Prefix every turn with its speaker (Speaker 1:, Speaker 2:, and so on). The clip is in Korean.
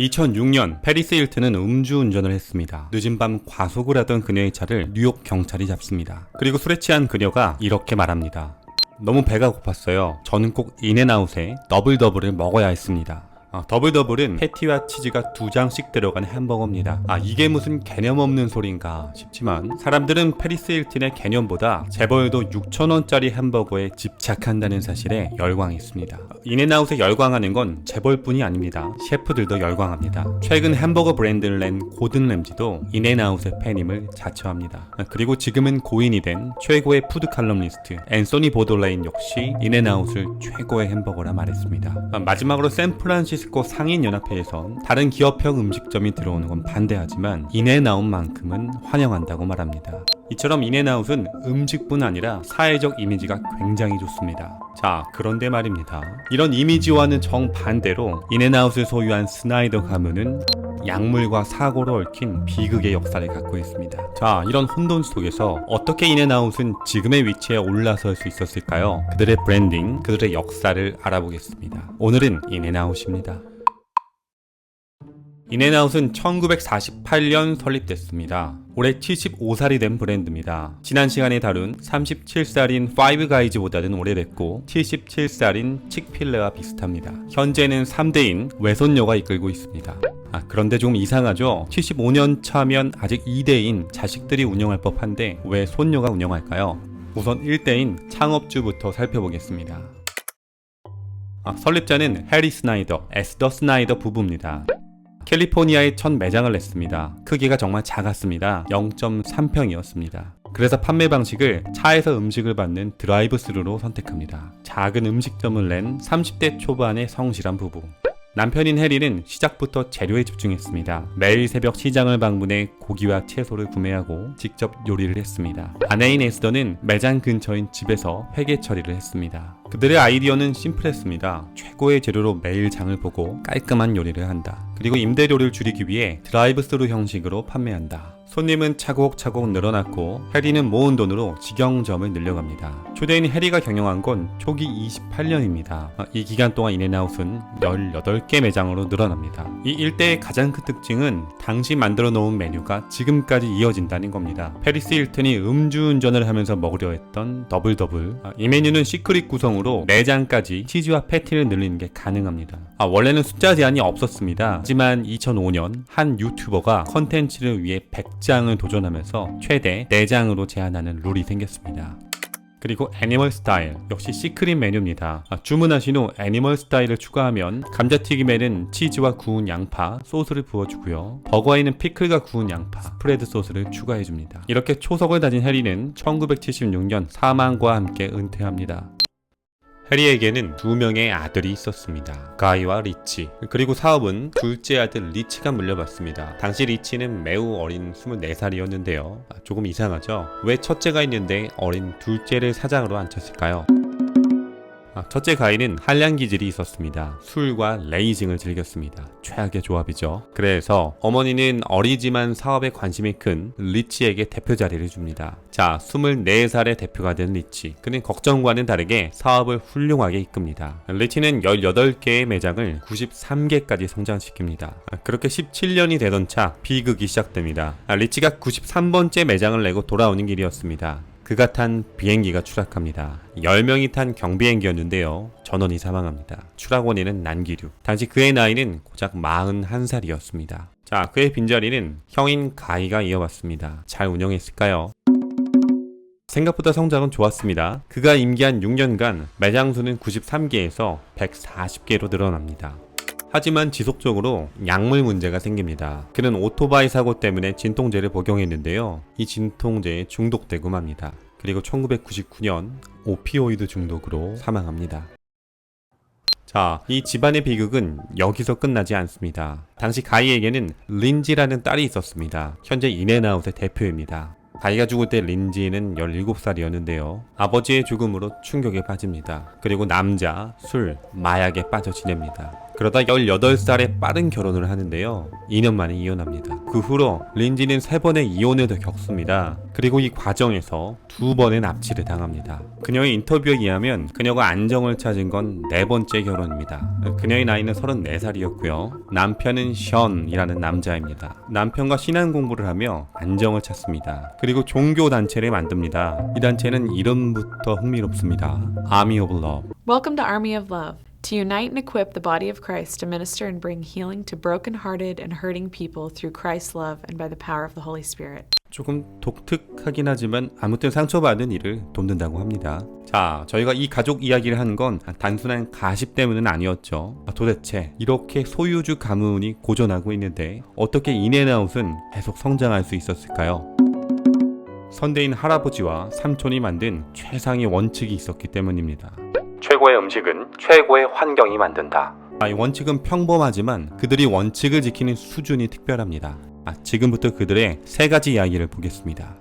Speaker 1: 2006년 페리스 힐튼은 음주운전을 했습니다. 늦은 밤 과속을 하던 그녀의 차를 뉴욕 경찰이 잡습니다. 그리고 술에 취한 그녀가 이렇게 말합니다. 너무 배가 고팠어요. 저는 꼭 인앤아웃에 더블 더블을 먹어야 했습니다. 아, 더블 더블은 패티와 치즈가 두 장씩 들어간 햄버거입니다. 아 이게 무슨 개념 없는 소린가 싶지만 사람들은 페리스 힐튼의 개념보다 재벌도 6천원짜리 햄버거에 집착한다는 사실에 열광했습니다. 인앤아웃에 열광하는 건 재벌뿐이 아닙니다. 셰프들도 열광합니다. 최근 햄버거 브랜드를 낸 고든 램지도 인앤아웃의 팬임을 자처합니다. 아, 그리고 지금은 고인이 된 최고의 푸드 칼럼니스트 앤소니 보돌레인 역시 인앤아웃을 최고의 햄버거라 말했습니다. 아, 마지막으로 샌프란시스 코 상인연합회에선 다른 기업형 음식점이 들어오는 건 반대하지만 인앤아웃만큼은 환영한다고 말합니다. 이처럼 인앤아웃은 음식뿐 아니라 사회적 이미지가 굉장히 좋습니다. 자, 그런데 말입니다. 이런 이미지와는 정반대로 인앤아웃을 소유한 스나이더 가문은 약물과 사고로 얽힌 비극의 역사를 갖고 있습니다. 자, 이런 혼돈 속에서 어떻게 인앤아웃은 지금의 위치에 올라설 수 있었을까요? 그들의 브랜딩, 그들의 역사를 알아보겠습니다. 오늘은 인앤아웃입니다. 인앤아웃은 1948년 설립됐습니다. 올해 75살이 된 브랜드입니다. 지난 시간에 다룬 37살인 파이브 가이즈보다는 오래됐고 77살인 칙필레와 비슷합니다. 현재는 3대인 외손녀가 이끌고 있습니다. 아, 그런데 좀 이상하죠? 75년 차면 아직 2대인 자식들이 운영할 법한데 왜 손녀가 운영할까요? 우선 1대인 창업주부터 살펴보겠습니다. 아, 설립자는 해리 스나이더, 에스더 스나이더 부부입니다. 캘리포니아에 첫 매장을 냈습니다. 크기가 정말 작았습니다. 0.3평이었습니다. 그래서 판매 방식을 차에서 음식을 받는 드라이브 스루로 선택합니다. 작은 음식점을 낸 30대 초반의 성실한 부부. 남편인 해리는 시작부터 재료에 집중했습니다. 매일 새벽 시장을 방문해 고기와 채소를 구매하고 직접 요리를 했습니다. 아내인 에스더는 매장 근처인 집에서 회계 처리를 했습니다. 그들의 아이디어는 심플했습니다. 최고의 재료로 매일 장을 보고 깔끔한 요리를 한다. 그리고 임대료를 줄이기 위해 드라이브 스루 형식으로 판매한다. 손님은 차곡차곡 늘어났고 해리는 모은 돈으로 직영점을 늘려갑니다. 초대인 해리가 경영한 건 초기 28년입니다. 이 기간 동안 인앤아웃은 18개 매장으로 늘어납니다. 이 일대의 가장 큰 특징은 당시 만들어 놓은 메뉴가 지금까지 이어진다는 겁니다. 페리스 힐튼이 음주운전을 하면서 먹으려 했던 더블 더블. 아, 이 메뉴는 시크릿 구성으로 4장까지 치즈와 패티를 늘리는 게 가능합니다. 아, 원래는 숫자 제한이 없었습니다. 하지만 2005년 한 유튜버가 컨텐츠를 위해 100장을 도전하면서 최대 4장으로 제한하는 룰이 생겼습니다. 그리고 애니멀 스타일 역시 시크릿 메뉴입니다. 아, 주문하신 후 애니멀 스타일을 추가하면 감자튀김에는 치즈와 구운 양파, 소스를 부어주고요. 버거에는 피클과 구운 양파, 스프레드 소스를 추가해줍니다. 이렇게 초석을 다진 해리는 1976년 사망과 함께 은퇴합니다. 해리에게는 두 명의 아들이 있었습니다. 가이와 리치. 그리고 사업은 둘째 아들 리치가 물려받습니다. 당시 리치는 매우 어린 24살이었는데요. 조금 이상하죠? 왜 첫째가 있는데 어린 둘째를 사장으로 앉혔을까요? 아, 첫째 가인은 한량 기질이 있었습니다. 술과 레이징을 즐겼습니다. 최악의 조합이죠. 그래서 어머니는 어리지만 사업에 관심이 큰 리치에게 대표 자리를 줍니다. 자, 24살의 대표가 된 리치. 그는 걱정과는 다르게 사업을 훌륭하게 이끕니다. 리치는 18개의 매장을 93개까지 성장시킵니다. 아, 그렇게 17년이 되던 차 비극이 시작됩니다. 아, 리치가 93번째 매장을 내고 돌아오는 길이었습니다. 그가 탄 비행기가 추락합니다. 10명이 탄 경비행기였는데요. 전원이 사망합니다. 추락 원인은 난기류. 당시 그의 나이는 고작 41살이었습니다. 자, 그의 빈자리는 형인 가이가 이어받습니다. 잘 운영했을까요? 생각보다 성장은 좋았습니다. 그가 임기한 6년간 매장 수는 93개에서 140개로 늘어납니다. 하지만 지속적으로 약물 문제가 생깁니다. 그는 오토바이 사고 때문에 진통제를 복용했는데요. 이 진통제에 중독되고 맙니다. 그리고 1999년 오피오이드 중독으로 사망합니다. 자, 이 집안의 비극은 여기서 끝나지 않습니다. 당시 가이에게는 린지라는 딸이 있었습니다. 현재 인앤아웃의 대표입니다. 가이가 죽을 때 린지는 17살이었는데요. 아버지의 죽음으로 충격에 빠집니다. 그리고 남자, 술, 마약에 빠져 지냅니다. 그러다 18살에 빠른 결혼을 하는데요. 2년 만에 이혼합니다. 그 후로 린지는 세 번의 이혼을 더 겪습니다. 그리고 이 과정에서 두 번의 납치를 당합니다. 그녀의 인터뷰에 의하면 그녀가 안정을 찾은 건 네 번째 결혼입니다. 그녀의 나이는 34살이었고요. 남편은 션이라는 남자입니다. 남편과 신앙 공부를 하며 안정을 찾습니다. 그리고 종교 단체를 만듭니다. 이 단체는 이름부터 흥미롭습니다. Army of Love.
Speaker 2: Welcome to Army of Love. To unite and equip the body of Christ to minister and bring healing to broken-hearted and hurting people through Christ's love and by the power of the Holy Spirit.
Speaker 1: 조금 독특하긴 하지만 아무튼 상처받은 이를 돕는다고 합니다. 자, 저희가 이 가족 이야기를 한 건 단순한 가십 때문은 아니었죠. 아, 도대체 이렇게 소유주 가문이 고전하고 있는데 어떻게 인앤아웃은 계속 성장할 수 있었을까요? 선대인 할아버지와 삼촌이 만든 최상의 원칙이 있었기 때문입니다. 최고의 음식은 최고의 환경이 만든다. 아, 이 원칙은 평범하지만 그들이 원칙을 지키는 수준이 특별합니다. 아, 지금부터 그들의 세 가지 이야기를 보겠습니다.